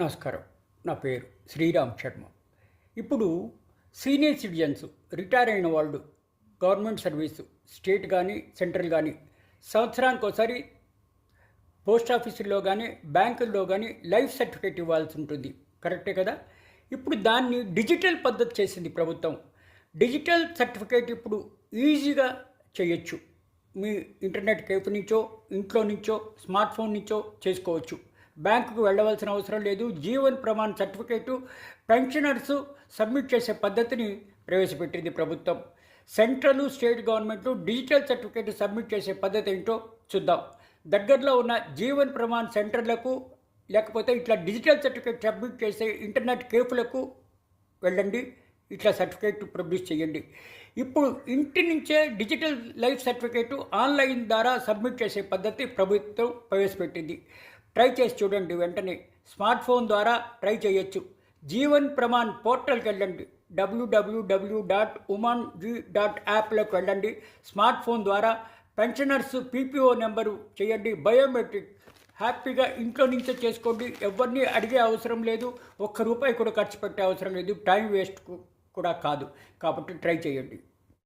నమస్కారం. నా పేరు శ్రీరామ్ శర్మ. ఇప్పుడు సీనియర్ సిటిజన్స్ రిటైర్ అయిన వాళ్ళు గవర్నమెంట్ సర్వీసు స్టేట్ కానీ సెంట్రల్ కానీ సంవత్సరానికి ఒకసారి పోస్ట్ ఆఫీసుల్లో కానీ బ్యాంకుల్లో కానీ లైఫ్ సర్టిఫికేట్ ఇవ్వాల్సి ఉంటుంది. కరెక్టే కదా? ఇప్పుడు దాన్ని డిజిటల్ పద్ధతి చేసింది ప్రభుత్వం. డిజిటల్ సర్టిఫికేట్ ఇప్పుడు ఈజీగా చేయొచ్చు. మీ ఇంటర్నెట్ కేఫ్ నుంచో ఇంట్లో నుంచో స్మార్ట్ ఫోన్ నుంచో చేసుకోవచ్చు. బ్యాంకుకు వెళ్ళవలసిన అవసరం లేదు. Jeevan Pramaan certificate pensioners submit చేసే పద్ధతిని ప్రవేశపెట్టింది ప్రభుత్వం. Central state government digital certificate submit చేసే పద్ధతి ఏంటో చూద్దాం. దగ్గరలో ఉన్న జీవన్ ప్రమాణ్ సెంటర్లకు లేకపోతే ఇట్లా డిజిటల్ సర్టిఫికేట్ సబ్మిట్ చేసే ఇంటర్నెట్ కేఫ్లకు వెళ్ళండి. ఇట్లా సర్టిఫికేట్ ప్రొడ్యూస్ చేయండి. ఇప్పుడు ఇంటి నుంచే డిజిటల్ లైఫ్ సర్టిఫికేట్ ఆన్లైన్ ద్వారా సబ్మిట్ చేసే పద్ధతి ప్రభుత్వం ప్రవేశపెట్టింది. ట్రై చేసి చూడండి వెంటనే. స్మార్ట్ ఫోన్ ద్వారా ట్రై చేయొచ్చు. జీవన్ ప్రమాణ్ పోర్టల్కి వెళ్ళండి. డబ్ల్యూడబ్ల్యూడబ్ల్యూ డాట్ ఉమాన్ జీ డాట్ యాప్లోకి వెళ్ళండి. స్మార్ట్ ఫోన్ ద్వారా పెన్షనర్స్ పీపీఓ నెంబరు చేయండి. బయోమెట్రిక్. హ్యాపీగా ఇంట్లో నుంచే చేసుకోండి. ఎవరిని అడిగే అవసరం లేదు. ఒక్క రూపాయి కూడా ఖర్చు పెట్టే అవసరం లేదు. టైం వేస్ట్ కూడా కాదు. కాబట్టి ట్రై చేయండి.